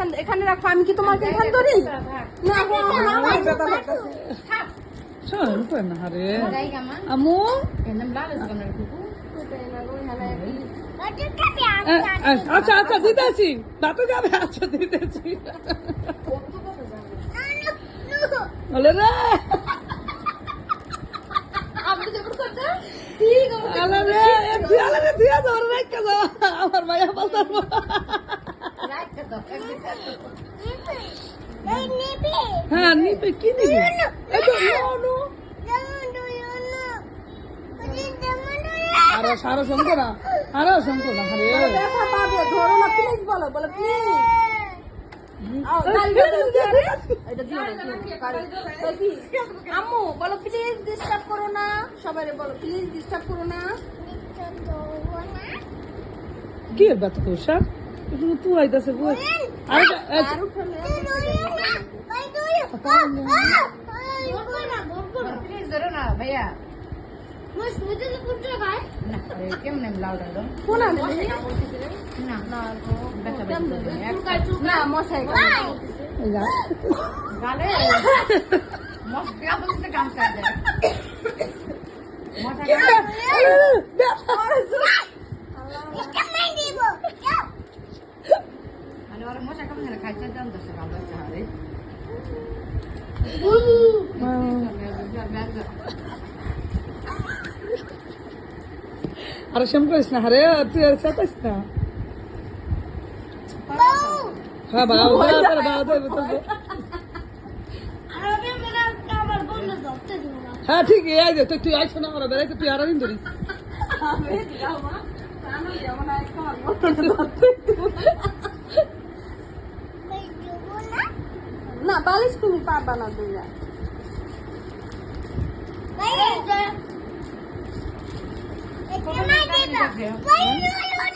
এখান এখানে রাখো আমি কি তোমাকে এখান ধরি? না. আমু আচ্ছা আচ্ছা দিতেছি। দাঁতে যাবে আচ্ছা দিতেছি। বলে রে! আমার মায়া বলতাম. হ্যাঁ নিবে কি নিবি? নো সারো শঙ্কর না আরও শঙ্কর না আরে। ব্যথা পাবে ধরো না প্লিজ বলো বলো প্লিজ? আম্মু বলো প্লিজ ডিস্টার্ব করো না। সবাই বলো প্লিজ ডিস্টার্ব করো না। কি ব্যথা তোর স্যার শুধু তুই আইতাছে বুঝ আরে আর উঠলে Please dorong na, Baya. Nah, eh, kem nem lalu dong. কোন আনবে Nah, nah, baca baca. না মশাই Gale. Mos kaya mo sa kam sa de. Mos Ano orang mos akam ngene kaca dan dos sa kam sa hari. আরে শ্যাম করিস না আরে তুই আর চেতাস না হ্যাঁ বাবা বাবা বাবা দেবে তোকে হ্যাঁ ঠিক এই যে তুই তুই আইছ না আমার বেড়াইতে তুই না বালিশ তুমি পাবা না দুইয়া Kau nak